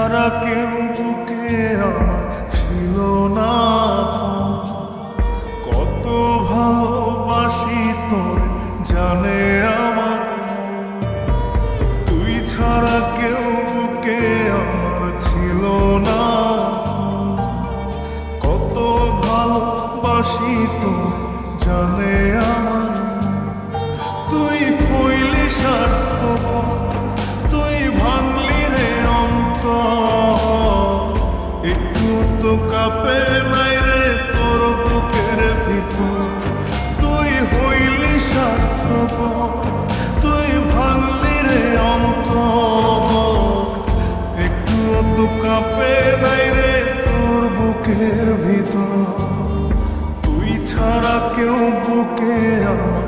ছাড়া কেউ বুকে আমার ছিল না কত ভালোবাসি তোর, জানে আমার তুই ছাড়া কেউ বুকে আমার ছিল না কত ভালোবাসি তোর, জানে আমার তো কাপে নাই রে তোর বুকের ভিতর। তুই হইলি স্বার্থ তুই ভাঙলি রে অন্ত একটু তো কাপে নাই রে তোর বুকের ভিতর। তুই ছাড়া কেউ বুকে আমার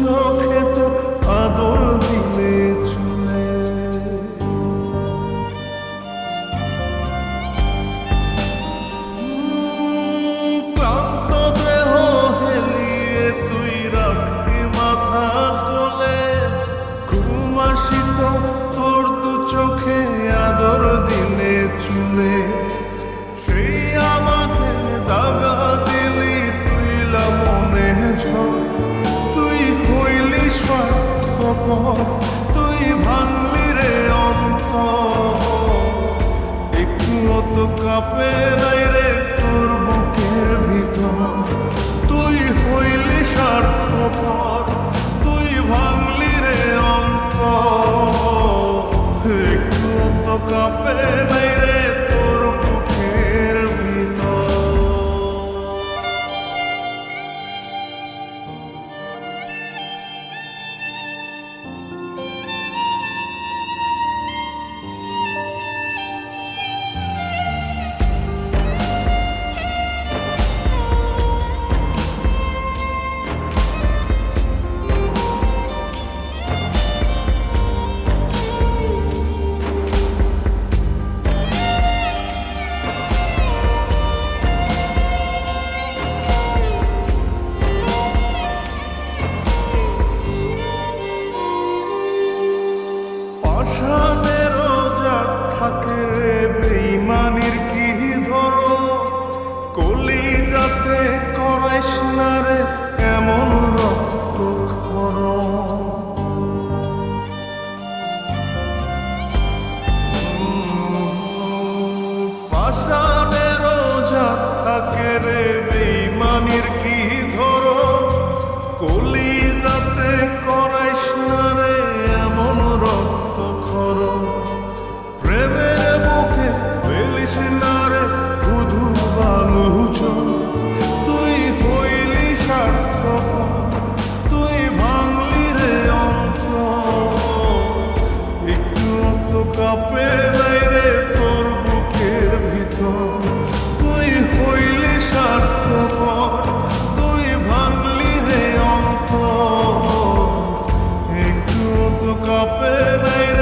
took তুই ভাঙলি রে অন্ত একটুও তো কাপে নাই রে তোর বুকের ভিতর। তুই হইলি স্বার্থপর। cu capelei